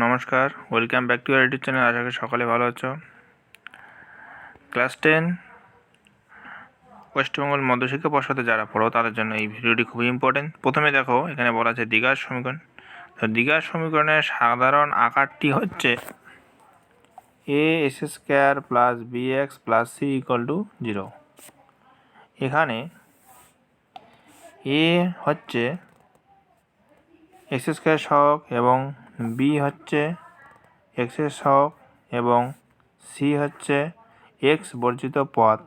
নমস্কার welcome back to our YouTube channel আশা করি সকালে ভালো আছো। ক্লাস টেন ওয়েস্টবেঙ্গল মধ্যশিক্ষা পর্ষদে যারা পড়ো, তাদের জন্য এই ভিডিওটি খুবই ইম্পর্টেন্ট প্রথমে দেখো, এখানে বলা আছে দীঘার সমীকরণ। তো দীঘার সমীকরণের সাধারণ আকারটি হচ্ছে ax square plus B X plus C equal to zero এখানে এ হচ্ছে এক্স স্কোয়ার সহগ এবং বি হচ্ছে এক্সের সহগ এবং সি হচ্ছে এক্স বর্জিত পথ।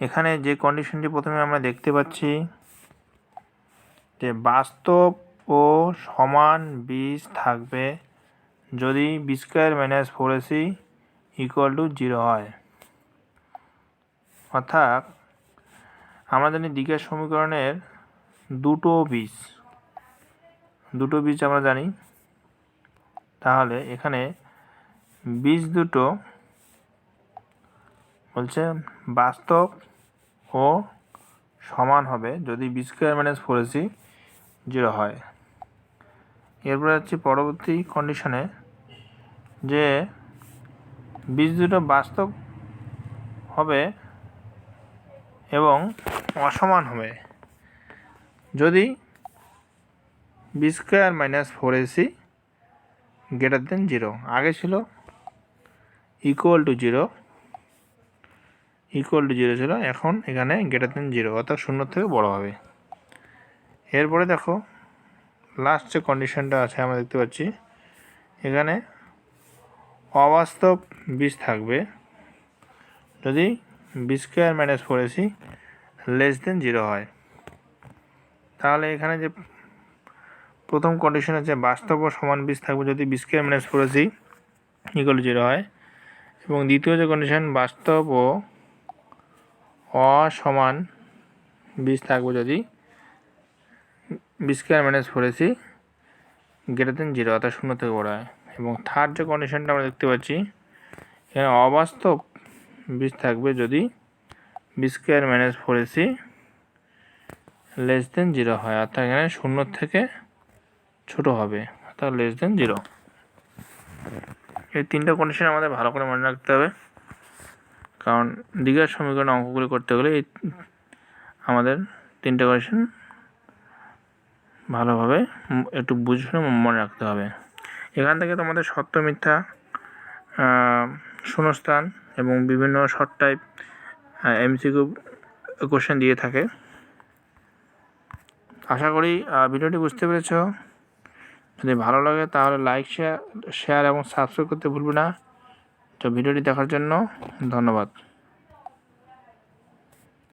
এখানে যে কন্ডিশনটি প্রথমে আমরা দেখতে পাচ্ছি, যে বাস্তব ও সমান বীজ থাকবে যদি B square minus four AC equal to zero হয়। অর্থাৎ আমরা জানি সমীকরণের দুটো বীজ। দুটো বীজ আমরা জানি, তাহলে এখানে বীজ দুটো বলছে বাস্তব ও সমান হবে, যদি B square minus four AC zero হয়। এরপরে হচ্ছে পরবর্তী কন্ডিশনে যে বীজ দুটো বাস্তব হবে এবং অসমান হবে। যদি B square minus four AC greater than zero. আগে ছিল equal to zero, equal to zero ছিল, এখন এখানে গ্রেটার দেন জিরো, অর্থাৎ শূন্য থেকে বড় হবে। এরপরে দেখো লাস্ট যে কন্ডিশনটা আছে আমরা দেখতে পাচ্ছি, এখানে অবাস্তব বীজ থাকবে। যদি B square minus four AC less than zero হয়, তাহলে এখানে যে প্রথম কন্ডিশন হচ্ছে বাস্তব ও সমান বীজ থাকবে যদি B square minus four AC equal zero হয়। এবং দ্বিতীয় যে কন্ডিশন বাস্তব ও অসমান বীজ থাকবে যদি B square minus four AC greater than zero অর্থাৎ শূন্য থেকে বড় হয়। এবং থার্ড যে কন্ডিশনটা আমরা দেখতে পাচ্ছি, এখানে অবাস্তব বীজ থাকবে যদি B square minus four AC less than zero হয়। অর্থাৎ এখানে শূন্য থেকে ছোট হবে অর্থাৎ লেস দেন জিরো এই তিনটা কন্ডিশন আমাদের ভালো করে মনে রাখতে হবে। কারণ দীঘার সমীকরণ অঙ্কগুলি করতে গেলে এই আমাদের তিনটা কন্ডিশন ভালোভাবে একটু বুঝে শুনে মনে রাখতে হবে। এখান থেকে তোমাদের সত্য, মিথ্যা শূন্যস্থান এবং বিভিন্ন শর্ট টাইপ এমসিকিউ কোশ্চেন দিয়ে থাকে। আশা করি ভিডিওটি বুঝতে পেরেছ। যদি ভালো লাগে তাহলে লাইক শেয়ার শেয়ার এবং সাবস্ক্রাইব করতে ভুলবে না। তো ভিডিওটি দেখার জন্য ধন্যবাদ।